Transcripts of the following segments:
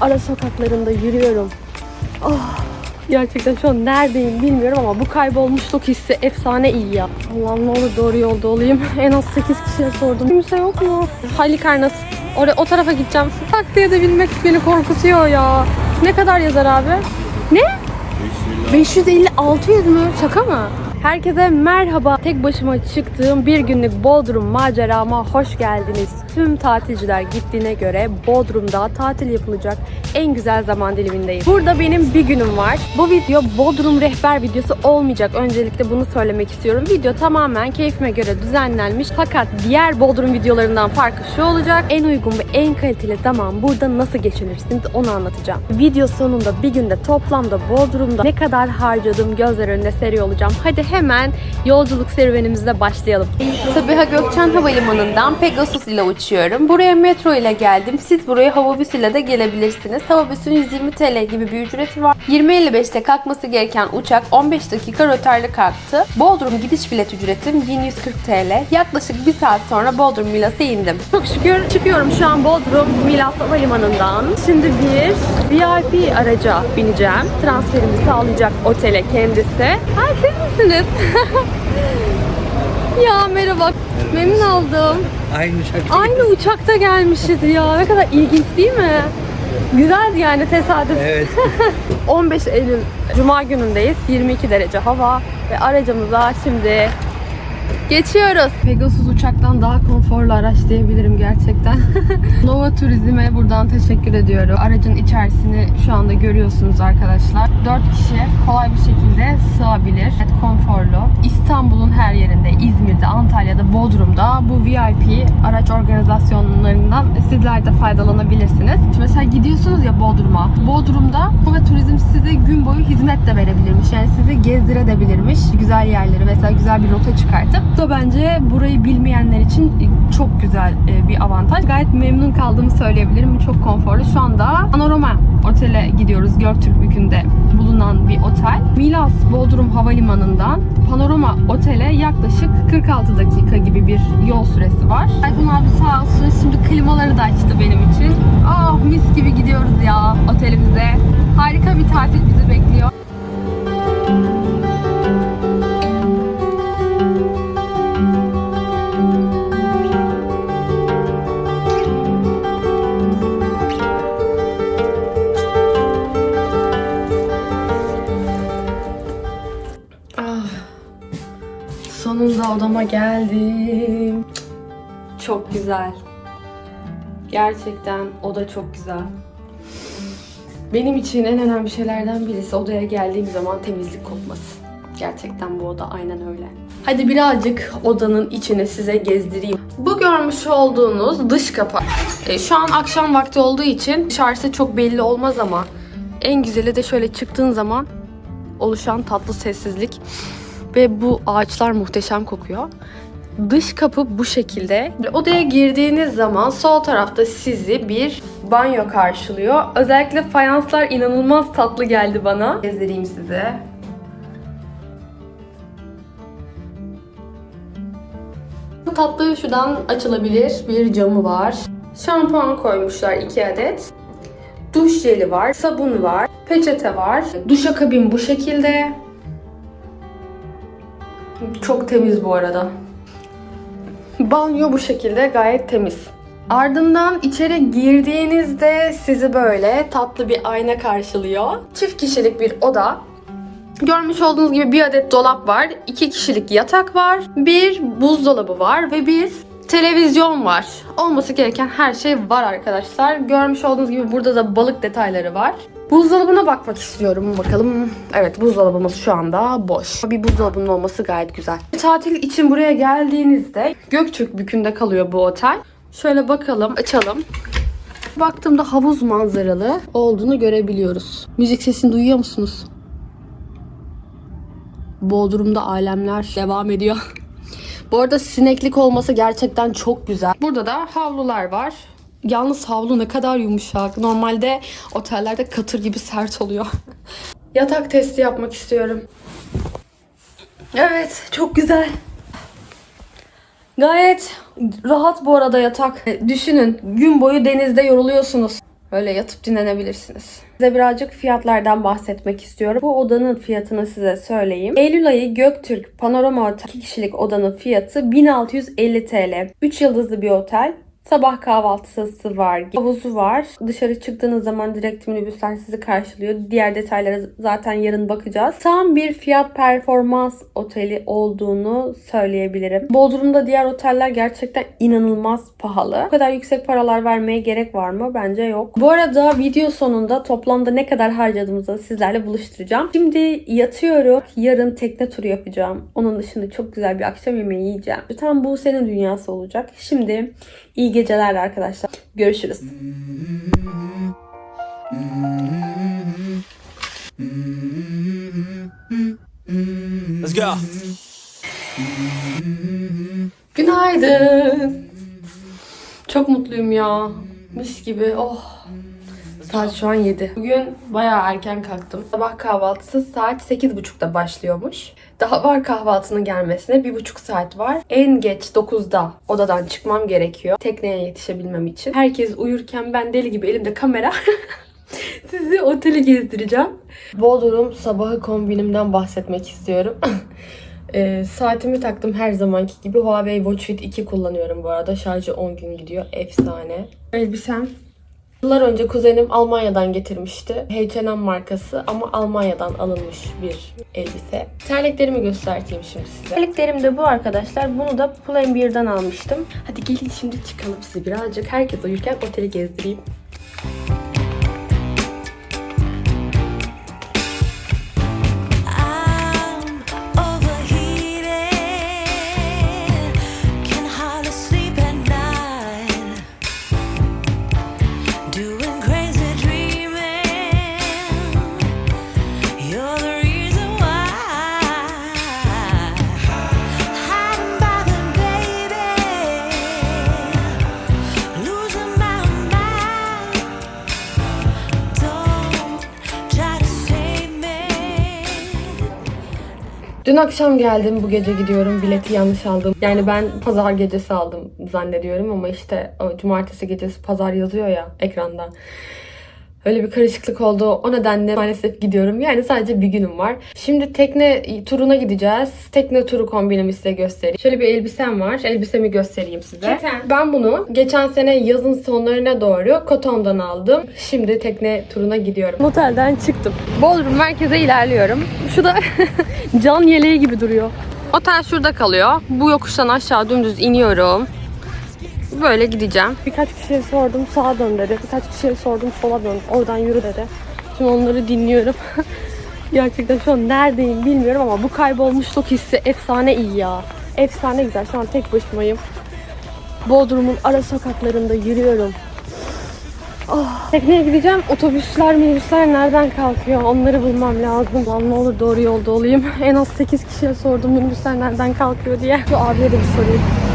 ara sokaklarında yürüyorum. Oh, gerçekten şu an neredeyim bilmiyorum ama bu kaybolmuşluk hissi efsane iyi ya. Allah'ım ne olur doğru yolda olayım. En az 8 kişiye sordum. Kimse yok mu? Halikarnas. Oraya o tarafa gideceğim. Taksiye de binmek beni korkutuyor ya. Ne kadar yazar abi? Ne? 550 600 mü? Şaka mı? Herkese merhaba. Tek başıma çıktığım bir günlük Bodrum macerama hoş geldiniz. Tüm tatilciler gittiğine göre Bodrum'da tatil yapılacak en güzel zaman dilimindeyim. Burada benim bir günüm var. Bu video Bodrum rehber videosu olmayacak. Öncelikle bunu söylemek istiyorum. Video tamamen keyfime göre düzenlenmiş. Fakat diğer Bodrum videolarından farkı şu olacak. En uygun ve en kaliteli zaman burada nasıl geçirirsiniz onu anlatacağım. Video sonunda bir günde toplamda Bodrum'da ne kadar harcadım gözler önüne seriyor olacağım. Hadi hemen yolculuk serüvenimize başlayalım. Sabiha Gökçen Havalimanı'ndan Pegasus ile uçuyorum. Buraya metro ile geldim. Siz buraya havabüs ile de gelebilirsiniz. Havabüsün 120 TL gibi bir ücreti var. 20.55'te kalkması gereken uçak 15 dakika rötarlı kalktı. Bodrum gidiş bilet ücretim 1140 TL. Yaklaşık bir saat sonra Bodrum Milas'a indim. Çok şükür çıkıyorum şu an Bodrum Milas Havalimanı'ndan. Şimdi bir VIP araca bineceğim. Transferimi sağlayacak otele kendisi. Ha siz misiniz? ya merhaba. Memnun oldum. Aynı uçak. Aynı uçakta gelmişiz ya. Ne kadar ilginç değil mi? Güzeldi yani tesadüf. Evet. 15 Eylül Cuma günündeyiz. 22 derece hava ve aracımıza şimdi geçiyoruz. Pegasus uçaktan daha konforlu araç diyebilirim gerçekten. Nova Turizm'e buradan teşekkür ediyorum. Aracın içerisini şu anda görüyorsunuz arkadaşlar. 4 kişi kolay bir şekilde sığabilir. Evet, konforlu. İstanbul'un her yerinde, İzmir'de, Antalya'da, Bodrum'da bu VIP araç organizasyonlarından sizler de faydalanabilirsiniz. Mesela gidiyorsunuz ya Bodrum'a. Bodrum'da Nova Turizm size gün boyu hizmet de verebilirmiş. Yani sizi gezdirebilirmiş. Güzel yerleri mesela güzel bir rota çıkartıp. Bu da bence burayı bilmeyenler için çok güzel e, bir avantaj. Gayet memnun kaldığımı söyleyebilirim. Çok konforlu. Şu anda Panorama Otel'e gidiyoruz. Göktürk Bükü'nde bulunan bir otel. Milas Bodrum Havalimanı'ndan Panorama Otel'e yaklaşık 46 dakika gibi bir yol süresi var. Aygun abi sağ olsun şimdi klimaları da açtı benim için. Ah mis gibi gidiyoruz ya otelimize. Harika bir tatil bizi bekliyor. Geldim. Çok güzel. Gerçekten oda çok güzel. Benim için en önemli şeylerden birisi odaya geldiğim zaman temizlik kokması. Gerçekten bu oda aynen öyle. Hadi birazcık odanın içini size gezdireyim. Bu görmüş olduğunuz dış kapı. E, şu an akşam vakti olduğu için dışarısı çok belli olmaz ama en güzeli de şöyle çıktığın zaman oluşan tatlı sessizlik ve bu ağaçlar muhteşem kokuyor. Dış kapı bu şekilde. Odaya girdiğiniz zaman sol tarafta sizi bir banyo karşılıyor. Özellikle fayanslar inanılmaz tatlı geldi bana. Gezdireyim size. Bu tatlı şuradan açılabilir bir camı var. Şampuan koymuşlar 2 adet. Duş jeli var, sabun var, peçete var. Duşakabin bu şekilde. Çok temiz bu arada. Banyo bu şekilde gayet temiz. Ardından içeri girdiğinizde sizi böyle tatlı bir ayna karşılıyor. Çift kişilik bir oda. Görmüş olduğunuz gibi bir adet dolap var, iki kişilik yatak var, bir buzdolabı var ve bir televizyon var. Olması gereken her şey var arkadaşlar. Görmüş olduğunuz gibi burada da balık detayları var. Buzdolabına bakmak istiyorum bakalım. Evet buzdolabımız şu anda boş. Bir buzdolabının olması gayet güzel. Tatil için buraya geldiğinizde Göktürk Bükü'nde kalıyor bu otel. Şöyle bakalım açalım. Baktığımda havuz manzaralı olduğunu görebiliyoruz. Müzik sesini duyuyor musunuz? Bodrum'da alemler devam ediyor. Bu arada sineklik olması gerçekten çok güzel. Burada da havlular var. Yalnız havlu ne kadar yumuşak. Normalde otellerde katır gibi sert oluyor. Yatak testi yapmak istiyorum. Evet, çok güzel. Gayet rahat bu arada yatak. Düşünün, gün boyu denizde yoruluyorsunuz. Böyle yatıp dinlenebilirsiniz. Size birazcık fiyatlardan bahsetmek istiyorum. Bu odanın fiyatını size söyleyeyim. Eylül ayı Göktürk Panorama Otel 2 kişilik odanın fiyatı 1650 TL. 3 yıldızlı bir otel. Sabah kahvaltısı var, havuzu var. Dışarı çıktığınız zaman direkt minibüsler sizi karşılıyor. Diğer detaylara zaten yarın bakacağız. Tam bir fiyat performans oteli olduğunu söyleyebilirim. Bodrum'da diğer oteller gerçekten inanılmaz pahalı. Bu kadar yüksek paralar vermeye gerek var mı? Bence yok. Bu arada video sonunda toplamda ne kadar harcadığımızı sizlerle buluşturacağım. Şimdi yatıyorum. Yarın tekne turu yapacağım. Onun dışında çok güzel bir akşam yemeği yiyeceğim. Tam bu senin dünyası olacak. Şimdi iyi geceler arkadaşlar. Görüşürüz. Let's go. Günaydın. Çok mutluyum ya. Mis gibi. Oh. Saat şu an 7. Bugün bayağı erken kalktım. Sabah kahvaltısı saat 8.30'da başlıyormuş. Daha var kahvaltının gelmesine bir buçuk saat var. En geç 9'da odadan çıkmam gerekiyor. Tekneye yetişebilmem için. Herkes uyurken ben deli gibi elimde kamera sizi oteli gezdireceğim. Bodrum sabahı kombinimden bahsetmek istiyorum. Ee, saatimi taktım her zamanki gibi. Huawei Watch Fit 2 kullanıyorum bu arada. Şarjı 10 gün gidiyor. Efsane. Elbisem. Yıllar önce kuzenim Almanya'dan getirmişti. H&M markası ama Almanya'dan alınmış bir elbise. Terliklerimi göstereyim şimdi size. Terliklerim de bu arkadaşlar. Bunu da Pull&Bear'dan almıştım. Hadi gelin şimdi çıkalım sizi birazcık. Herkes uyurken oteli gezdireyim. Dün akşam geldim bu gece gidiyorum bileti yanlış aldım. Yani ben pazar gecesi aldım zannediyorum ama işte o cumartesi gecesi pazar yazıyor ya ekranda. Öyle bir karışıklık oldu. O nedenle maalesef gidiyorum. Yani sadece bir günüm var. Şimdi tekne turuna gideceğiz. Tekne turu kombinimi size göstereyim. Şöyle bir elbisem var. Elbisemi göstereyim size. Ben bunu geçen sene yazın sonlarına doğru Koton'dan aldım. Şimdi tekne turuna gidiyorum. Otelden çıktım. Bodrum merkeze ilerliyorum. Şu da can yeleği gibi duruyor. Otel şurada kalıyor. Bu yokuştan aşağı dümdüz iniyorum. Böyle gideceğim. Birkaç kişiye sordum sağa dön dedi. Birkaç kişiye sordum sola dön. Oradan yürü dedi. Şimdi onları dinliyorum. Gerçekten şu an neredeyim bilmiyorum ama bu kaybolmuşluk hissi efsane iyi ya. Efsane güzel. Şu an tek başımayım. Bodrum'un ara sokaklarında yürüyorum. Oh, tekneye gideceğim. Otobüsler, minibüsler nereden kalkıyor? Onları bulmam lazım. Lan ne olur doğru yolda olayım. En az 8 kişiye sordum minibüsler nereden kalkıyor diye. Şu abiye de bir sorayım.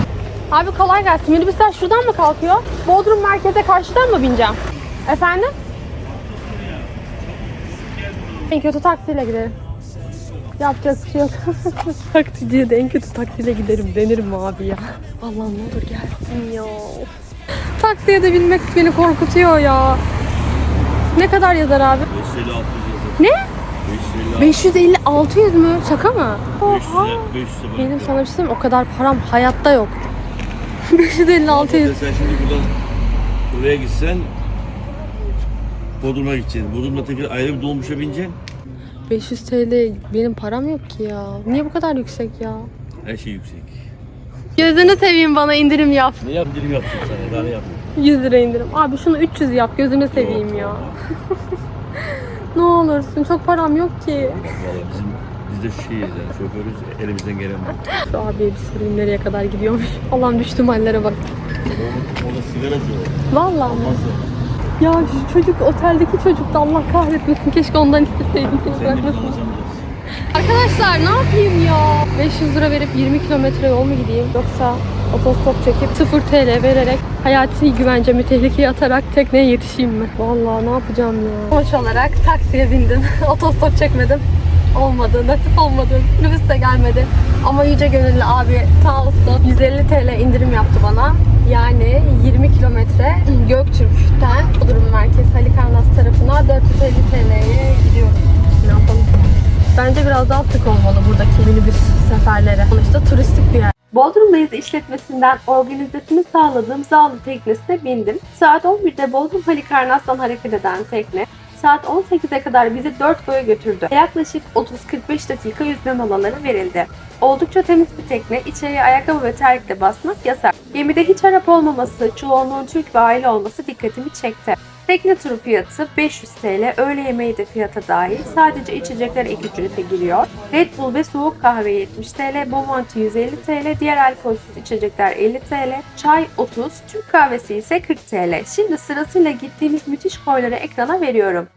Abi kolay gelsin. Minibüsler şuradan mı kalkıyor? Bodrum merkeze karşıdan mı bineceğim? Efendim? En kötü taksiyle giderim. Yapacak bir şey yok. Taksiciye de en kötü taksiyle giderim denirim abi ya. Allah'ım ne olur gelsin ya. Taksiye de binmek beni korkutuyor ya. Ne kadar yazar abi? 550 600 yazar. Ne? 550 550 600 mü? Şaka mı? Oha. 500 500 Benim sana bir şey söyleyeyim mi? o kadar param hayatta yok. 550 600. Sen şimdi buradan oraya gitsen Bodrum'a gideceksin. Bodrum'da tekrar ayrı bir dolmuşa bineceksin. 500 TL benim param yok ki ya. Niye bu kadar yüksek ya? Her şey yüksek. Gözünü seveyim bana indirim yap. Ne yap dilim yaptım sana. Daha ne yapayım? 100 lira indirim. Abi şunu 300 yap gözünü seveyim ya. ne olursun çok param yok ki. Valla bizim biz de şeyiz yani şoförüz elimizden gelen bu. Şu abiye bir sorayım nereye kadar gidiyormuş. Allah'ım düştüğüm hallere bak. O da sigaracı o. Vallahi mi? Ya şu çocuk oteldeki çocuk da Allah kahretmesin. Keşke ondan isteseydim seni bırakmasın. Arkadaşlar ne yapayım ya? 500 lira verip 20 kilometre yol mu gideyim? Yoksa otostop çekip 0 TL vererek hayati güvencemi tehlikeye atarak tekneye yetişeyim mi? Vallahi ne yapacağım ya? Sonuç olarak taksiye bindim. otostop çekmedim. Olmadı, nasip olmadı. Minibüs de gelmedi. Ama Yüce Gönüllü abi sağ olsun 150 TL indirim yaptı bana. Yani 20 kilometre Göktürk'ten Bodrum Merkez Halikarnas tarafına 450 TL'ye gidiyorum. Ne yapalım? Bence biraz daha sık olmalı buradaki minibüs seferleri. Sonuçta turistik bir yer. Bodrum'dayız işletmesinden organizesini sağladığım Zağlı teknesine bindim. Saat 11'de Bodrum Halikarnas'tan hareket eden tekne saat 18'e kadar bizi dört boya götürdü. Yaklaşık 30-45 dakika yüzme molaları verildi. Oldukça temiz bir tekne, içeriye ayakkabı ve terlikle basmak yasak. Gemide hiç Arap olmaması, çoğunluğun Türk ve aile olması dikkatimi çekti. Tekne turu fiyatı 500 TL, öğle yemeği de fiyata dahil. Sadece içecekler ek ücrete giriyor. Red Bull ve soğuk kahve 70 TL, Bomonti 150 TL, diğer alkolsüz içecekler 50 TL, çay 30, Türk kahvesi ise 40 TL. Şimdi sırasıyla gittiğimiz müthiş koyları ekrana veriyorum.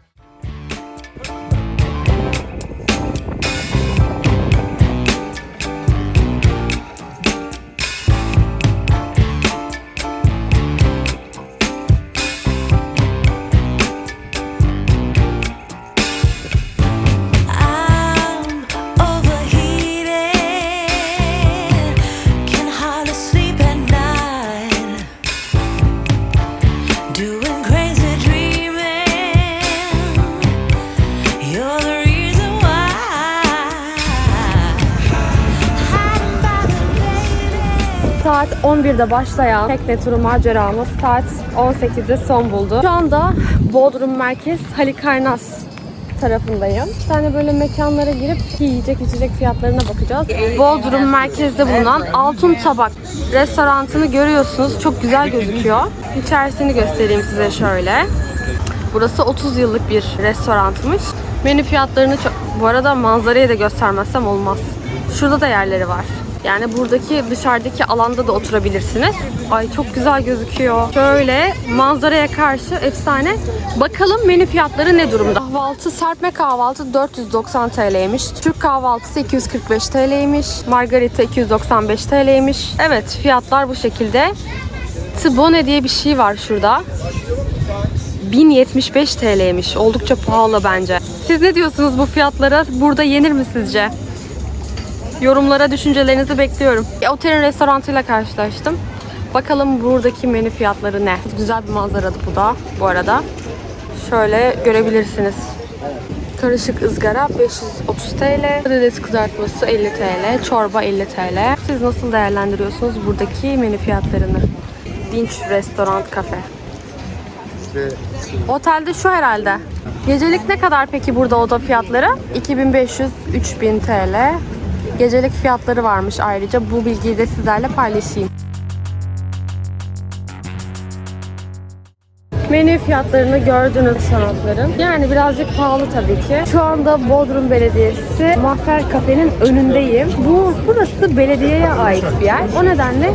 11'de başlayan tekne turu maceramız saat 18'de son buldu. Şu anda Bodrum Merkez Halikarnas tarafındayım. Bir tane böyle mekanlara girip yiyecek içecek fiyatlarına bakacağız. Bodrum merkezde bulunan Altın Tabak restoranını görüyorsunuz. Çok güzel gözüküyor. İçerisini göstereyim size şöyle. Burası 30 yıllık bir restoranmış. Menü fiyatlarını çok... Bu arada manzarayı da göstermezsem olmaz. Şurada da yerleri var. Yani buradaki dışarıdaki alanda da oturabilirsiniz. Ay çok güzel gözüküyor. Şöyle manzaraya karşı efsane. Bakalım menü fiyatları ne durumda? Kahvaltı, serpme kahvaltı 490 TL'ymiş. Türk kahvaltısı 245 TL'ymiş. Margarita 295 TL'ymiş. Evet fiyatlar bu şekilde. Tibone diye bir şey var şurada. 1075 TL'ymiş. Oldukça pahalı bence. Siz ne diyorsunuz bu fiyatlara? Burada yenir mi sizce? Yorumlara düşüncelerinizi bekliyorum. Otelin restoranıyla karşılaştım. Bakalım buradaki menü fiyatları ne? Güzel bir manzaradı bu da bu arada. Şöyle görebilirsiniz. Karışık ızgara 530 TL, patates kızartması 50 TL, çorba 50 TL. Siz nasıl değerlendiriyorsunuz buradaki menü fiyatlarını? Dinç Restoran Kafe. Otelde şu herhalde. Gecelik ne kadar peki burada oda fiyatları? 2500-3000 TL. Gecelik fiyatları varmış ayrıca. Bu bilgiyi de sizlerle paylaşayım. Menü fiyatlarını gördünüz sanatların. Yani birazcık pahalı tabii ki. Şu anda Bodrum Belediyesi Mahfer Kafe'nin önündeyim. Bu burası belediyeye ait bir yer. O nedenle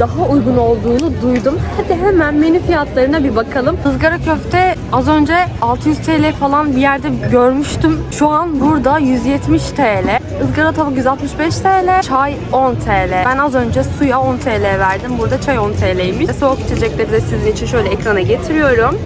daha uygun olduğunu duydum. Hadi hemen menü fiyatlarına bir bakalım. Izgara köfte az önce 600 TL falan bir yerde görmüştüm. Şu an burada 170 TL. Izgara tavuk 165 TL. Çay 10 TL. Ben az önce suya 10 TL verdim. Burada çay 10 TL'ymiş. Soğuk içecekleri de sizin için şöyle ekrana getiriyorum.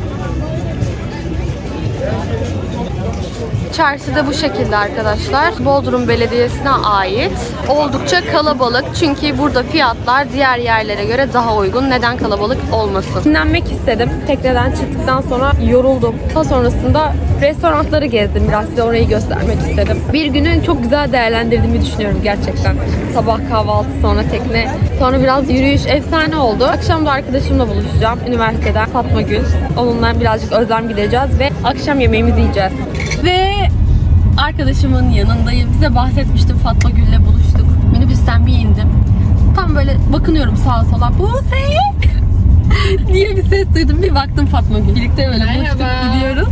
Çarşı da bu şekilde arkadaşlar. Bodrum Belediyesi'ne ait. Oldukça kalabalık çünkü burada fiyatlar diğer yerlere göre daha uygun. Neden kalabalık olmasın? Dinlenmek istedim. Tekneden çıktıktan sonra yoruldum. Daha sonrasında restoranları gezdim. Biraz size orayı göstermek istedim. Bir günü çok güzel değerlendirdiğimi düşünüyorum gerçekten. Sabah kahvaltı sonra tekne. Sonra biraz yürüyüş efsane oldu. Akşam da arkadaşımla buluşacağım. Üniversiteden Fatma Gül. Onunla birazcık özlem gideceğiz ve akşam yemeğimizi yiyeceğiz. Ve arkadaşımın yanındayım. Size bahsetmiştim Fatma Gül'le buluştuk. Minibüsten bir indim. Tam böyle bakınıyorum sağa sola. Buse! diye bir ses duydum. Bir baktım Fatma Gül. Birlikte böyle buluştuk gidiyoruz.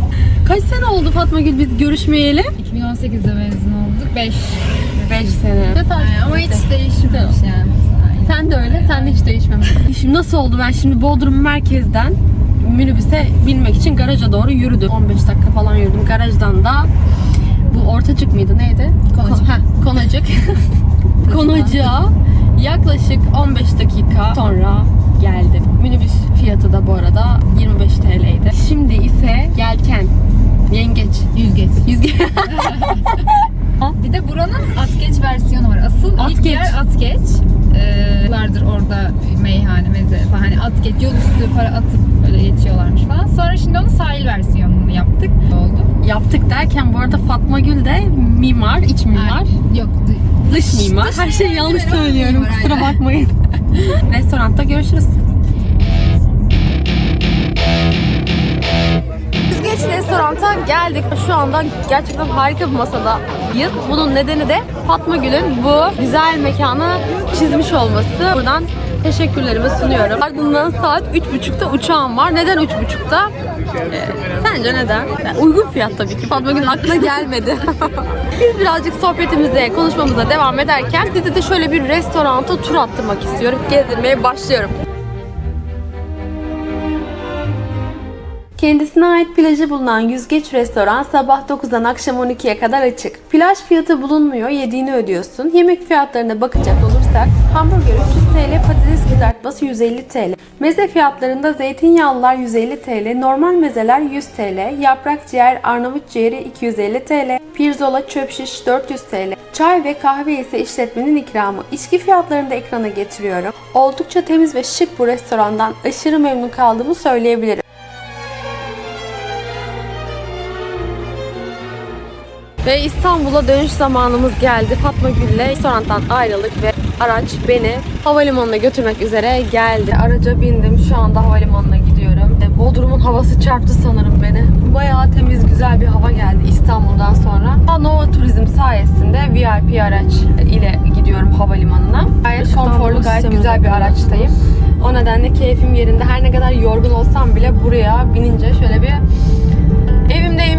Kaç sene oldu Fatma Gül biz görüşmeyeli? 2018'de mezun olduk. 5. 5 sene. Ama hiç değişmemiş yani. Sen de öyle, sen de hiç değişmemişsin. Şimdi nasıl oldu? Ben şimdi Bodrum merkezden minibüse binmek için garaja doğru yürüdüm. 15 dakika falan yürüdüm. Garajdan da bu ortacık mıydı neydi? Konacık. Kon- heh, konacık. Konacığa yaklaşık 15 dakika sonra geldim. Minibüs fiyatı da bu arada 25 TL'ydi. Şimdi ise yelken, yengeç, Yüzgeç. yüzge Bir de buranın at geç versiyonu var. Asıl At ilk yer at geç. Ee, vardır orada meyhane, meze falan. Hani at geç, yol üstü para atıp böyle geçiyorlarmış falan. Sonra şimdi onun sahil versiyonunu yaptık. Oldu. Yaptık derken bu arada Fatma Gül de mimar, iç mimar. Yok. Dış mimar. Her şeyi yanlış söylüyorum. Kusura bakmayın. Restoranda görüşürüz. Yüzgeç restoranta geldik. Şu anda gerçekten harika bir masadayız. Bunun nedeni de Fatma Gül'ün bu güzel mekanı çizmiş olması. Buradan teşekkürlerimi sunuyorum. Ardından saat 3.30'da uçağım var. Neden 3.30'da? Ee, sence neden? Yani uygun fiyat tabii ki. Fatma Gül'ün aklına gelmedi. Biz birazcık sohbetimize, konuşmamıza devam ederken sizi de şöyle bir restoranta tur attırmak istiyorum. Gezdirmeye başlıyorum. Kendisine ait plajı bulunan Yüzgeç Restoran sabah 9'dan akşam 12'ye kadar açık. Plaj fiyatı bulunmuyor, yediğini ödüyorsun. Yemek fiyatlarına bakacak olursak hamburger 300 TL, patates kızartması 150 TL. Meze fiyatlarında zeytinyağlılar 150 TL, normal mezeler 100 TL, yaprak ciğer, Arnavut ciğeri 250 TL, pirzola çöp şiş 400 TL. Çay ve kahve ise işletmenin ikramı. İçki fiyatlarını da ekrana getiriyorum. Oldukça temiz ve şık bu restorandan aşırı memnun kaldığımı söyleyebilirim. Ve İstanbul'a dönüş zamanımız geldi. Fatma Gül'le restorandan ayrıldık ve araç beni havalimanına götürmek üzere geldi. Araca bindim. Şu anda havalimanına gidiyorum. E, Bodrum'un havası çarptı sanırım beni. Bayağı temiz, güzel bir hava geldi İstanbul'dan sonra. Nova Turizm sayesinde VIP araç ile gidiyorum havalimanına. Gayet konforlu, gayet güzel bir araçtayım. O nedenle keyfim yerinde. Her ne kadar yorgun olsam bile buraya binince şöyle bir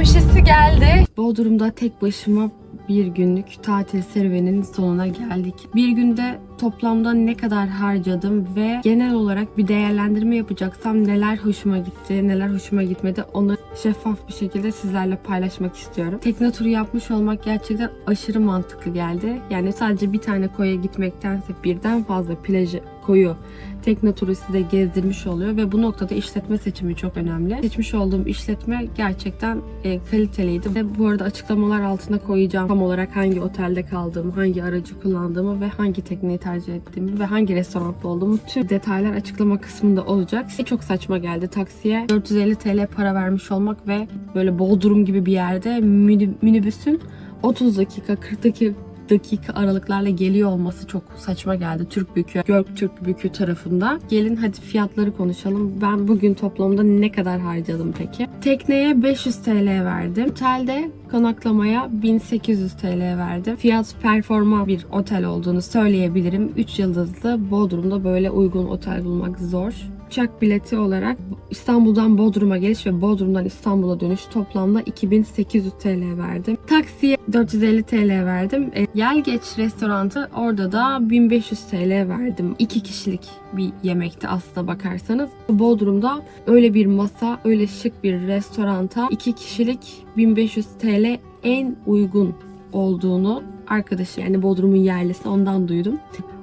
Hissi geldi. Bodrum'da tek başıma bir günlük tatil serüveninin sonuna geldik. Bir günde toplamda ne kadar harcadım ve genel olarak bir değerlendirme yapacaksam neler hoşuma gitti, neler hoşuma gitmedi onu şeffaf bir şekilde sizlerle paylaşmak istiyorum. Tekne turu yapmış olmak gerçekten aşırı mantıklı geldi. Yani sadece bir tane koya gitmektense birden fazla plajı, koyu tekne turu size gezdirmiş oluyor ve bu noktada işletme seçimi çok önemli. Seçmiş olduğum işletme gerçekten e, kaliteliydi ve bu arada açıklamalar altına koyacağım tam olarak hangi otelde kaldığımı, hangi aracı kullandığımı ve hangi tekneyi tercih ettiğimi ve hangi restoranda olduğumu tüm detaylar açıklama kısmında olacak. Size çok saçma geldi taksiye 450 TL para vermiş olmak ve böyle Bodrum gibi bir yerde mini- minibüsün 30 dakika 40 dakika dakika aralıklarla geliyor olması çok saçma geldi. Türk Bükü, Göktürk Bükü tarafında. Gelin hadi fiyatları konuşalım. Ben bugün toplamda ne kadar harcadım peki? Tekneye 500 TL verdim. Otelde konaklamaya 1800 TL verdim. Fiyat performa bir otel olduğunu söyleyebilirim. 3 yıldızlı Bodrum'da böyle uygun otel bulmak zor. Uçak bileti olarak İstanbul'dan Bodrum'a geliş ve Bodrum'dan İstanbul'a dönüş toplamda 2800 TL verdim. Taksiye 450 TL verdim. E, Yelgeç restorantı orada da 1500 TL verdim. 2 kişilik bir yemekti aslında bakarsanız. Bodrum'da öyle bir masa, öyle şık bir restoranta 2 kişilik 1500 TL en uygun olduğunu arkadaşı yani Bodrum'un yerlisi ondan duydum.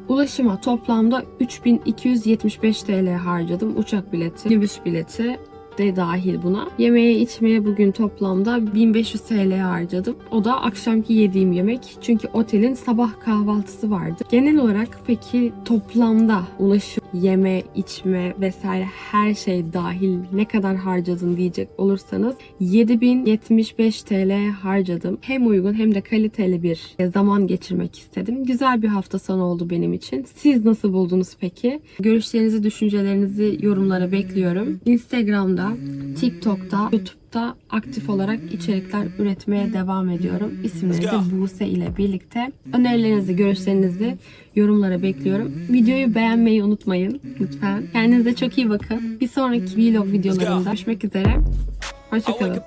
Ulaşıma toplamda 3275 TL harcadım. Uçak bileti, minibüs bileti de dahil buna. Yemeğe içmeye bugün toplamda 1500 TL harcadım. O da akşamki yediğim yemek. Çünkü otelin sabah kahvaltısı vardı. Genel olarak peki toplamda ulaşım, yeme, içme vesaire her şey dahil ne kadar harcadın diyecek olursanız 7075 TL harcadım. Hem uygun hem de kaliteli bir zaman geçirmek istedim. Güzel bir hafta sonu oldu benim için. Siz nasıl buldunuz peki? Görüşlerinizi, düşüncelerinizi yorumlara bekliyorum. Instagram'da, TikTok'ta, YouTube'da aktif olarak içerikler üretmeye devam ediyorum. İsimleri de Buse ile birlikte. Önerilerinizi, görüşlerinizi yorumlara bekliyorum. Videoyu beğenmeyi unutmayın lütfen. Kendinize çok iyi bakın. Bir sonraki vlog videolarında görüşmek üzere. Hoşçakalın.